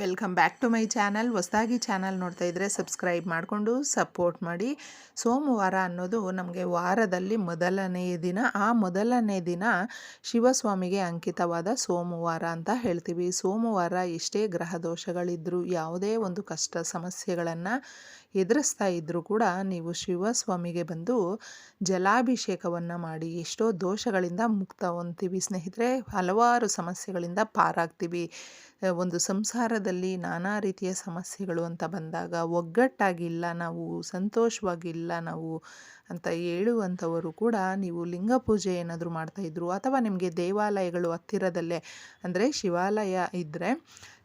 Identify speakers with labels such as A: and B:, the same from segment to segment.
A: Welcome back to my channel. ಹೊಸದಾಗಿ channel ನೋಡ್ತಾ ಇದ್ದರೆ ಸಬ್ಸ್ಕ್ರೈಬ್ ಮಾಡಿಕೊಂಡು ಸಪೋರ್ಟ್ ಮಾಡಿ. ಸೋಮವಾರ ಅನ್ನೋದು ನಮಗೆ ವಾರದಲ್ಲಿ ಮೊದಲನೆಯ ದಿನ. ಆ ಮೊದಲನೇ ದಿನ ಶಿವಸ್ವಾಮಿಗೆ ಅಂಕಿತವಾದ ಸೋಮವಾರ ಅಂತ ಹೇಳ್ತೀವಿ. ಸೋಮವಾರ ಎಷ್ಟೇ ಗ್ರಹ ದೋಷಗಳಿದ್ದರೂ ಯಾವುದೇ ಒಂದು ಕಷ್ಟ ಸಮಸ್ಯೆಗಳನ್ನು ಎದುರಿಸ್ತಾ ಇದ್ದರೂ ಕೂಡ ನೀವು ಶಿವಸ್ವಾಮಿಗೆ ಬಂದು ಜಲಾಭಿಷೇಕವನ್ನು ಮಾಡಿ, ಎಷ್ಟೋ ದೋಷಗಳಿಂದ ಮುಕ್ತ ಹೊಂತೀವಿ ಸ್ನೇಹಿತರೆ, ಹಲವಾರು ಸಮಸ್ಯೆಗಳಿಂದ ಪಾರಾಗ್ತೀವಿ. ಒಂದು ಸಂಸಾರದಲ್ಲಿ ನಾನಾ ರೀತಿಯ ಸಮಸ್ಯೆಗಳು ಅಂತ ಬಂದಾಗ, ಒಗ್ಗಟ್ಟಾಗಿಲ್ಲ ನಾವು, ಸಂತೋಷವಾಗಿಲ್ಲ ನಾವು ಅಂತ ಹೇಳುವಂಥವರು ಕೂಡ ನೀವು ಲಿಂಗ ಪೂಜೆ ಏನಾದರೂ ಮಾಡ್ತಾಯಿದ್ರು ಅಥವಾ ನಿಮಗೆ ದೇವಾಲಯಗಳು ಹತ್ತಿರದಲ್ಲೇ ಅಂದರೆ ಶಿವಾಲಯ ಇದ್ದರೆ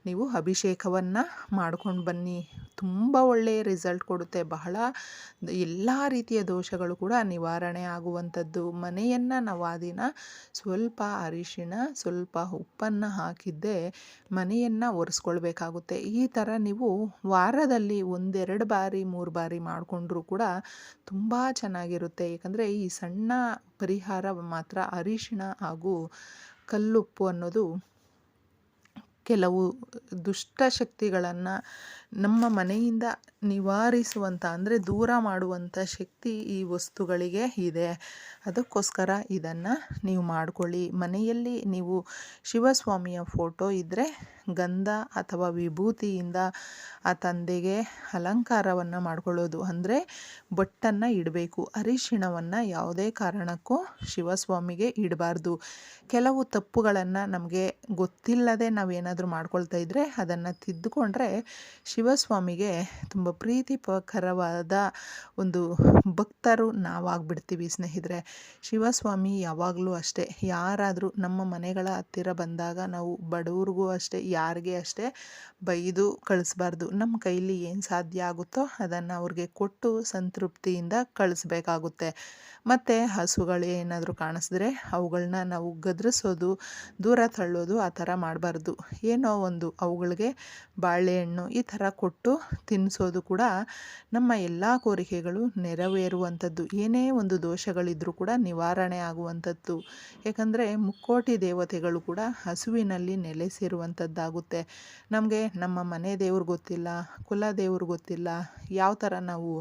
A: ನೀವು ಅಭಿಷೇಕವನ್ನು ಮಾಡ್ಕೊಂಡು ಬನ್ನಿ. ತುಂಬ ಒಳ್ಳೆಯ ರಿಸಲ್ಟ್ ಕೊಡುತ್ತೆ. ಬಹಳ ಎಲ್ಲ ರೀತಿಯ ದೋಷಗಳು ಕೂಡ ನಿವಾರಣೆ ಆಗುವಂಥದ್ದು. ಮನೆಯನ್ನು ನಾವು ಆ ದಿನ ಸ್ವಲ್ಪ ಅರಿಶಿಣ, ಸ್ವಲ್ಪ ಉಪ್ಪನ್ನು ಹಾಕಿದ್ದೇ ಮನೆಯನ್ನು ಒರೆಸ್ಕೊಳ್ಬೇಕಾಗುತ್ತೆ. ಈ ಥರ ನೀವು ವಾರದಲ್ಲಿ ಒಂದೆರಡು ಬಾರಿ, ಮೂರು ಬಾರಿ ಮಾಡಿಕೊಂಡ್ರೂ ಕೂಡ ತುಂಬ ಚೆನ್ನಾಗಿರುತ್ತೆ. ಏಕೆಂದರೆ ಈ ಸಣ್ಣ ಪರಿಹಾರ ಮಾತ್ರ ಅರಿಶಿಣ ಹಾಗೂ ಕಲ್ಲುಪ್ಪು ಅನ್ನೋದು ಕೆಲವು ದುಷ್ಟಶಕ್ತಿಗಳನ್ನು ನಮ್ಮ ಮನೆಯಿಂದ ನಿವಾರಿಸುವಂಥ ಅಂದರೆ ದೂರ ಮಾಡುವಂಥ ಶಕ್ತಿ ಈ ವಸ್ತುಗಳಿಗೆ ಇದೆ. ಅದಕ್ಕೋಸ್ಕರ ಇದನ್ನು ನೀವು ಮಾಡಿಕೊಳ್ಳಿ. ಮನೆಯಲ್ಲಿ ನೀವು ಶಿವಸ್ವಾಮಿಯ ಫೋಟೋ ಇದ್ದರೆ ಗಂಧ ಅಥವಾ ವಿಭೂತಿಯಿಂದ ಆ ತಂದೆಗೆ ಅಲಂಕಾರವನ್ನು ಮಾಡ್ಕೊಳ್ಳೋದು. ಅಂದರೆ ಬಟ್ಟನ್ನು ಇಡಬೇಕು. ಅರಿಶಿಣವನ್ನು ಯಾವುದೇ ಕಾರಣಕ್ಕೂ ಶಿವಸ್ವಾಮಿಗೆ ಇಡಬಾರ್ದು. ಕೆಲವು ತಪ್ಪುಗಳನ್ನು ನಮಗೆ ಗೊತ್ತಿಲ್ಲದೆ ನಾವೇನಾದರೂ ಮಾಡ್ಕೊಳ್ತಾ ಇದ್ದರೆ ಅದನ್ನು ತಿದ್ದುಕೊಂಡ್ರೆ ಶಿವಸ್ವಾಮಿಗೆ ತುಂಬ ಪ್ರೀತಿಪಕರವಾದ ಒಂದು ಭಕ್ತರು ನಾವಾಗ್ಬಿಡ್ತೀವಿ ಸ್ನೇಹಿತರೆ. ಶಿವಸ್ವಾಮಿ ಯಾವಾಗಲೂ ಅಷ್ಟೇ. ಯಾರಾದರೂ ನಮ್ಮ ಮನೆಗಳ ಹತ್ತಿರ ಬಂದಾಗ ನಾವು ಬಡವ್ರಿಗೂ ಅಷ್ಟೇ ಯಾರಿಗೆ ಅಷ್ಟೇ ಬೈದು ಕಳಿಸ್ಬಾರ್ದು. ನಮ್ಮ ಕೈಲಿ ಏನು ಸಾಧ್ಯ ಆಗುತ್ತೋ ಅದನ್ನು ಅವ್ರಿಗೆ ಕೊಟ್ಟು ಸಂತೃಪ್ತಿಯಿಂದ ಕಳಿಸ್ಬೇಕಾಗುತ್ತೆ. ಮತ್ತು ಹಸುಗಳು ಏನಾದರೂ ಕಾಣಿಸಿದ್ರೆ ಅವುಗಳನ್ನ ನಾವು ಗದರಿಸೋದು, ದೂರ ತಳ್ಳೋದು, ಆ ಥರ ಮಾಡಬಾರ್ದು. ಏನೋ ಒಂದು ಅವುಗಳಿಗೆ ಬಾಳೆಹಣ್ಣು ಈ ಥರ ಕೊಟ್ಟು ತಿನ್ನಿಸೋದು ಕೂಡ ನಮ್ಮ ಎಲ್ಲ ಕೋರಿಕೆಗಳು ನೆರವೇರುವಂಥದ್ದು. ಏನೇ ಒಂದು ದೋಷಗಳಿದ್ದರೂ ಕೂಡ ನಿವಾರಣೆ ಆಗುವಂಥದ್ದು. ಯಾಕಂದರೆ ಮುಕ್ಕೋಟಿ ದೇವತೆಗಳು ಕೂಡ ಹಸುವಿನಲ್ಲಿ ನೆಲೆಸಿರುವಂಥದ್ದಾಗುತ್ತೆ ನಮಗೆ ನಮ್ಮ ಮನೆ ದೇವ್ರು ಗೊತ್ತಿಲ್ಲ, ಕುಲ ದೇವ್ರು ಗೊತ್ತಿಲ್ಲ. ಯಾವ ಥರ ನಾವು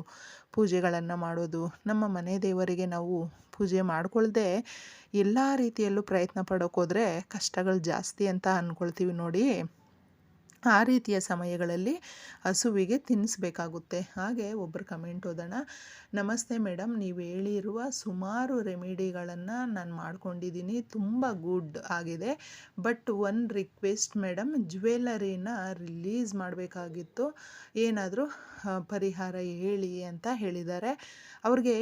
A: ಪೂಜೆಗಳನ್ನು ಮಾಡೋದು? ನಮ್ಮ ಮನೆ ದೇವರಿಗೆ ನಾವು ಪೂಜೆ ಮಾಡ್ಕೊಳ್ದೆ ಎಲ್ಲ ರೀತಿಯಲ್ಲೂ ಪ್ರಯತ್ನ ಪಡೋಕ್ಕೋದ್ರೆ ಕಷ್ಟಗಳು ಜಾಸ್ತಿ ಅಂತ ಅಂದ್ಕೊಳ್ತೀವಿ ನೋಡಿ. ಆ ರೀತಿಯ ಸಮಯಗಳಲ್ಲಿ ಹಸುವಿಗೆ ತಿನ್ನಿಸ್ಬೇಕಾಗುತ್ತೆ. ಹಾಗೆ ಒಬ್ಬರು ಕಮೆಂಟ್ ಓದೋಣ, ನಮಸ್ತೆ ಮೇಡಮ್, ನೀವು ಹೇಳಿರುವ ಸುಮಾರು ರೆಮಿಡಿಗಳನ್ನು ನಾನು ಮಾಡ್ಕೊಂಡಿದ್ದೀನಿ. ತುಂಬ ಗುಡ್ ಆಗಿದೆ. ಬಟ್ ಒನ್ ರಿಕ್ವೆಸ್ಟ್ ಮೇಡಮ್, ಜ್ಯುವೆಲರಿನ ರಿಲೀಸ್ ಮಾಡಬೇಕಾಗಿತ್ತು. ಏನಾದರೂ ಪರಿಹಾರ ಹೇಳಿ ಅಂತ ಹೇಳಿದ್ದಾರೆ. ಅವ್ರಿಗೆ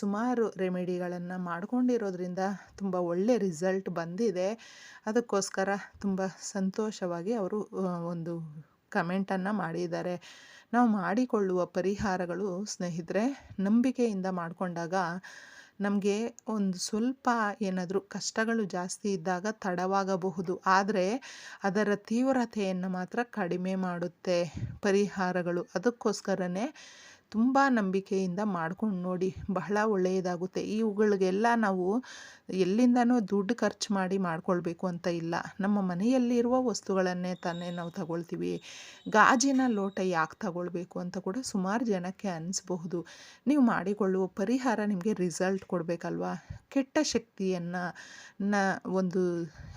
A: ಸುಮಾರು ರೆಮಿಡಿಗಳನ್ನು ಮಾಡ್ಕೊಂಡಿರೋದ್ರಿಂದ ತುಂಬ ಒಳ್ಳೆ ರಿಸಲ್ಟ್ ಬಂದಿದೆ. ಅದಕ್ಕೋಸ್ಕರ ತುಂಬ ಸಂತೋಷವಾಗಿ ಅವರು ಒಂದು ಕಮೆಂಟನ್ನು ಮಾಡಿದ್ದಾರೆ. ನಾವು ಮಾಡಿಕೊಳ್ಳುವ ಪರಿಹಾರಗಳು ಸ್ನೇಹಿತರೆ, ನಂಬಿಕೆಯಿಂದ ಮಾಡಿಕೊಂಡಾಗ ನಮಗೆ ಒಂದು ಸ್ವಲ್ಪ ಏನಾದರೂ ಕಷ್ಟಗಳು ಜಾಸ್ತಿ ಇದ್ದಾಗ ತಡವಾಗಬಹುದು. ಆದರೆ ಅದರ ತೀವ್ರತೆಯನ್ನು ಮಾತ್ರ ಕಡಿಮೆ ಮಾಡುತ್ತೆ ಪರಿಹಾರಗಳು. ಅದಕ್ಕೋಸ್ಕರನೇ ತುಂಬ ನಂಬಿಕೆಯಿಂದ ಮಾಡ್ಕೊಂಡು ನೋಡಿ ಬಹಳ ಒಳ್ಳೆಯದಾಗುತ್ತೆ. ಇವುಗಳಿಗೆಲ್ಲ ನಾವು ಎಲ್ಲಿಂದನೂ ದುಡ್ಡು ಖರ್ಚು ಮಾಡಿ ಮಾಡ್ಕೊಳ್ಬೇಕು ಅಂತ ಇಲ್ಲ. ನಮ್ಮ ಮನೆಯಲ್ಲಿರುವ ವಸ್ತುಗಳನ್ನೇ ತಾನೇ ನಾವು ತಗೊಳ್ತೀವಿ. ಗಾಜಿನ ಲೋಟ ಯಾಕೆ ತಗೊಳ್ಬೇಕು ಅಂತ ಕೂಡ ಸುಮಾರು ಜನಕ್ಕೆ ಅನಿಸ್ಬಹುದು. ನೀವು ಮಾಡಿಕೊಳ್ಳುವ ಪರಿಹಾರ ನಿಮಗೆ ರಿಸಲ್ಟ್ ಕೊಡಬೇಕಲ್ವಾ? ಕೆಟ್ಟ ಶಕ್ತಿಯನ್ನು ನ ಒಂದು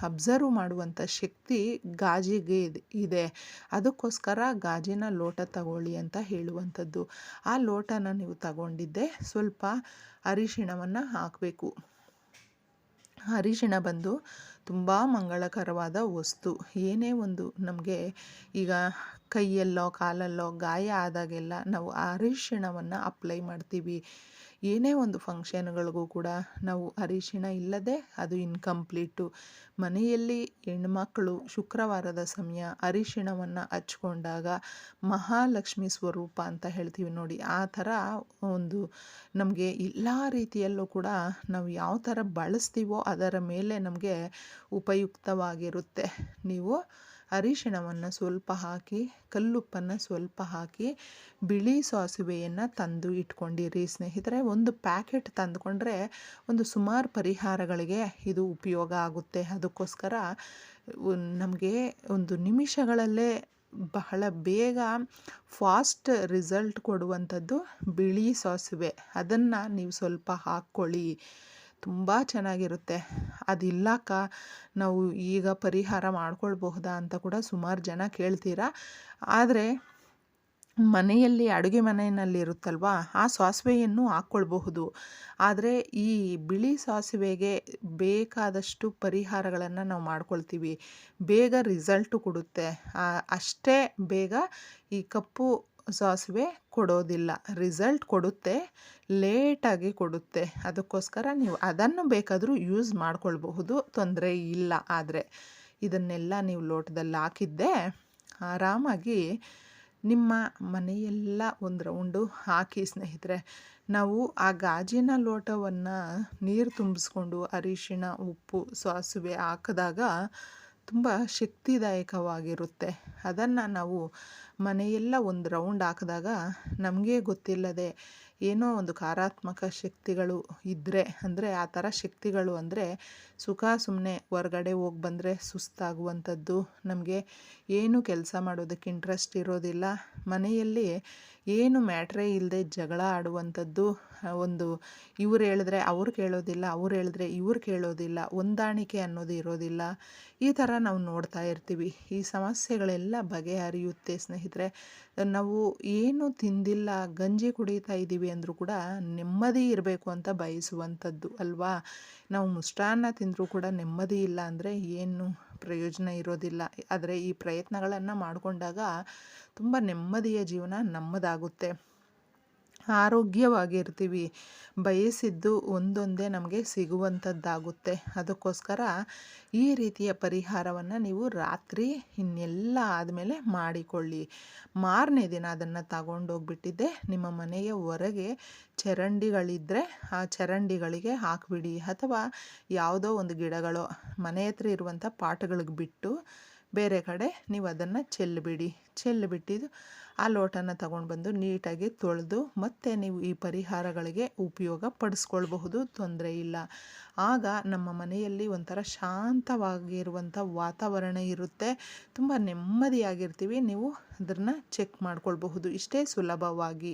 A: ಅಬ್ಸರ್ವ್ ಮಾಡುವಂಥ ಶಕ್ತಿ ಗಾಜಿಗೆ ಇದೆ- ಅದಕ್ಕೋಸ್ಕರ ಗಾಜಿನ ಲೋಟ ತಗೊಳ್ಳಿ ಅಂತ ಹೇಳುವಂಥದ್ದು. ಆ ಲೋಟನ ನೀವು ತಗೊಂಡಿದ್ದೆ ಸ್ವಲ್ಪ ಅರಿಶಿಣವನ್ನು ಹಾಕಬೇಕು. ಅರಿಶಿಣ ಬಂದು ತುಂಬ ಮಂಗಳಕರವಾದ ವಸ್ತು. ಏನೇ ಒಂದು ನಮಗೆ ಈಗ ಕೈಯಲ್ಲೋ, ಕಾಲಲ್ಲೋ ಗಾಯ ಆದಾಗೆಲ್ಲ ನಾವು ಅರಿಶಿಣವನ್ನು ಅಪ್ಲೈ ಮಾಡ್ತೀವಿ. ಏನೇ ಒಂದು ಫಂಕ್ಷನ್ಗಳಿಗೂ ಕೂಡ ನಾವು ಅರಿಶಿಣ ಇಲ್ಲದೆ ಅದು ಇನ್ಕಂಪ್ಲೀಟು. ಮನೆಯಲ್ಲಿ ಹೆಣ್ಮಕ್ಕಳು ಶುಕ್ರವಾರದ ಸಮಯ ಅರಿಶಿಣವನ್ನು ಹಚ್ಕೊಂಡಾಗ ಮಹಾಲಕ್ಷ್ಮಿ ಸ್ವರೂಪ ಅಂತ ಹೇಳ್ತೀವಿ ನೋಡಿ, ಆ ಥರ ಒಂದು ನಮಗೆ ಎಲ್ಲ ರೀತಿಯಲ್ಲೂ ಕೂಡ ನಾವು ಯಾವ ಥರ ಬಳಸ್ತೀವೋ ಅದರ ಮೇಲೆ ನಮಗೆ ಉಪಯುಕ್ತವಾಗಿರುತ್ತೆ. ನೀವು ಅರಿಶಿಣವನ್ನು ಸ್ವಲ್ಪ ಹಾಕಿ, ಕಲ್ಲುಪ್ಪನ್ನು ಸ್ವಲ್ಪ ಹಾಕಿ, ಬಿಳಿ ಸಾಸಿವೆಯನ್ನು ತಂದು ಇಟ್ಕೊಂಡಿರಿ ಸ್ನೇಹಿತರೆ. ಒಂದು ಪ್ಯಾಕೆಟ್ ತಂದುಕೊಂಡ್ರೆ ಒಂದು ಸುಮಾರು ಪರಿಹಾರಗಳಿಗೆ ಇದು ಉಪಯೋಗ ಆಗುತ್ತೆ. ಅದಕ್ಕೋಸ್ಕರ ನಮಗೆ ಒಂದು ನಿಮಿಷಗಳಲ್ಲೇ ಬಹಳ ಬೇಗ ಫಾಸ್ಟ್ ರಿಸಲ್ಟ್ ಕೊಡುವಂಥದ್ದು ಬಿಳಿ ಸಾಸಿವೆ. ಅದನ್ನು ನೀವು ಸ್ವಲ್ಪ ಹಾಕ್ಕೊಳ್ಳಿ. ತುಂಬ ಚೆನ್ನಾಗಿರುತ್ತೆ. ಅದಿಲ್ಲಕ್ಕ ನಾವು ಈಗ ಪರಿಹಾರ ಮಾಡ್ಕೊಳ್ಬಹುದಾ ಅಂತ ಕೂಡ ಸುಮಾರು ಜನ ಕೇಳ್ತೀರಾ? ಆದರೆ ಮನೆಯಲ್ಲಿ ಅಡುಗೆ ಮನೆಯಲ್ಲಿರುತ್ತಲ್ವ, ಆ ಸಾಸಿವೆಯನ್ನು ಹಾಕ್ಕೊಳ್ಬಹುದು. ಆದರೆ ಈ ಬಿಳಿ ಸಾಸಿವೆಗೆ ಬೇಕಾದಷ್ಟು ಪರಿಹಾರಗಳನ್ನು ನಾವು ಮಾಡ್ಕೊಳ್ತೀವಿ. ಬೇಗ ರಿಸಲ್ಟು ಕೊಡುತ್ತೆ. ಅಷ್ಟೇ ಬೇಗ ಈ ಕಪ್ಪು ಸಾಸಿವೆ ಕೊಡೋದಿಲ್ಲ. ರಿಸಲ್ಟ್ ಕೊಡುತ್ತೆ ಲೇಟಾಗಿ ಕೊಡುತ್ತೆ. ಅದಕ್ಕೋಸ್ಕರ ನೀವು ಅದನ್ನು ಬೇಕಾದರೂ ಯೂಸ್ ಮಾಡ್ಕೊಳ್ಬಹುದು. ತೊಂದರೆ ಇಲ್ಲ. ಆದರೆ ಇದನ್ನೆಲ್ಲ ನೀವು ಲೋಟದಲ್ಲಿ ಹಾಕಿದ್ದೆ ಆರಾಮಾಗಿ ನಿಮ್ಮ ಮನೆಯೆಲ್ಲ ಒಂದು ರೌಂಡು ಹಾಕಿ ಸ್ನೇಹಿತರೆ, ನಾವು ಆ ಗಾಜಿನ ಲೋಟವನ್ನು ನೀರು ತುಂಬಿಸ್ಕೊಂಡು ಅರಿಶಿಣ, ಉಪ್ಪು, ಸಾಸಿವೆ ಹಾಕಿದಾಗ ತುಂಬ ಶಕ್ತಿದಾಯಕವಾಗಿರುತ್ತೆ. ಅದನ್ನು ನಾವು ಮನೆಯೆಲ್ಲ ಒಂದು ರೌಂಡ್ ಹಾಕಿದಾಗ ನಮಗೆ ಗೊತ್ತಿಲ್ಲದೆ ಏನೋ ಒಂದು ಕಾರಾತ್ಮಕ ಶಕ್ತಿಗಳು ಇದ್ದರೆ ಅಂದರೆ ಆ ಥರ ಶಕ್ತಿಗಳು ಅಂದರೆ ಸುಖ ಸುಮ್ಮನೆ ಹೊರ್ಗಡೆ ಹೋಗಿ ಬಂದರೆ ಸುಸ್ತಾಗುವಂಥದ್ದು. ನಮಗೆ ಏನು ಕೆಲಸ ಮಾಡೋದಕ್ಕೆ ಇಂಟ್ರೆಸ್ಟ್ ಇರೋದಿಲ್ಲ. ಮನೆಯಲ್ಲಿ ಏನು ಮ್ಯಾಟ್ರೇ ಇಲ್ಲದೆ ಜಗಳ ಆಡುವಂಥದ್ದು ಒಂದು ಇವ್ರು ಹೇಳಿದ್ರೆ ಅವ್ರು ಕೇಳೋದಿಲ್ಲ, ಅವ್ರು ಹೇಳಿದ್ರೆ ಇವ್ರು ಕೇಳೋದಿಲ್ಲ, ಹೊಂದಾಣಿಕೆ ಅನ್ನೋದು ಇರೋದಿಲ್ಲ. ಈ ಥರ ನಾವು ನೋಡ್ತಾ ಇರ್ತೀವಿ. ಈ ಸಮಸ್ಯೆಗಳೆಲ್ಲ ಬಗೆಹರಿಯುತ್ತೆ ಸ್ನೇಹಿತರೆ. ನಾವು ಏನು ತಿಂದಿಲ್ಲ, ಗಂಜಿ ಕುಡಿತಾ ಇದ್ದೀವಿ ಅಂದರೂ ಕೂಡ ನೆಮ್ಮದಿ ಇರಬೇಕು ಅಂತ ಬಯಸುವಂಥದ್ದು ಅಲ್ವಾ? ನಾವು ಮುಷ್ಟಾನ್ನ ತಿಂದರೂ ಕೂಡ ನೆಮ್ಮದಿ ಇಲ್ಲ ಅಂದರೆ ಏನು ಪ್ರಯೋಜನ ಇರೋದಿಲ್ಲ. ಆದರೆ ಈ ಪ್ರಯತ್ನಗಳನ್ನು ಮಾಡಿಕೊಂಡಾಗ ತುಂಬ ನೆಮ್ಮದಿಯ ಜೀವನ ನಮ್ಮದಾಗುತ್ತೆ. ಆರೋಗ್ಯವಾಗಿರ್ತೀವಿ. ಬಯಸಿದ್ದು ಒಂದೊಂದೇ ನಮಗೆ ಸಿಗುವಂಥದ್ದಾಗುತ್ತೆ. ಅದಕ್ಕೋಸ್ಕರ ಈ ರೀತಿಯ ಪರಿಹಾರವನ್ನು ನೀವು ರಾತ್ರಿ ಇನ್ನೆಲ್ಲ ಆದಮೇಲೆ ಮಾಡಿಕೊಳ್ಳಿ. ಮಾರನೇ ದಿನ ಅದನ್ನು ತಗೊಂಡೋಗ್ಬಿಟ್ಟಿದ್ದೆ. ನಿಮ್ಮ ಮನೆಯ ಹೊರಗೆ ಚರಂಡಿಗಳಿದ್ದರೆ ಆ ಚರಂಡಿಗಳಿಗೆ ಹಾಕಿಬಿಡಿ. ಅಥವಾ ಯಾವುದೋ ಒಂದು ಗಿಡಗಳು, ಮನೆ ಹತ್ರ ಇರುವಂಥ ಪಾಟ್ಗಳಿಗೆ ಬಿಟ್ಟು ಬೇರೆ ಕಡೆ ನೀವು ಅದನ್ನು ಚೆಲ್ಲಿಬಿಡಿ. ಚೆಲ್ಲಿಬಿಟ್ಟಿದ್ದು ಆ ಲೋಟನ ತಗೊಂಡು ಬಂದು ನೀಟಾಗಿ ತೊಳೆದು ಮತ್ತೆ ನೀವು ಈ ಪರಿಹಾರಗಳಿಗೆ ಉಪಯೋಗ ಪಡಿಸ್ಕೊಳ್ಬಹುದು. ತೊಂದರೆ ಇಲ್ಲ. ಆಗ ನಮ್ಮ ಮನೆಯಲ್ಲಿ ಒಂಥರ ಶಾಂತವಾಗಿರುವಂಥ ವಾತಾವರಣ ಇರುತ್ತೆ. ತುಂಬ ನೆಮ್ಮದಿಯಾಗಿರ್ತೀವಿ. ನೀವು ಅದನ್ನು ಚೆಕ್ ಮಾಡ್ಕೊಳ್ಬಹುದು. ಇಷ್ಟೇ ಸುಲಭವಾಗಿ.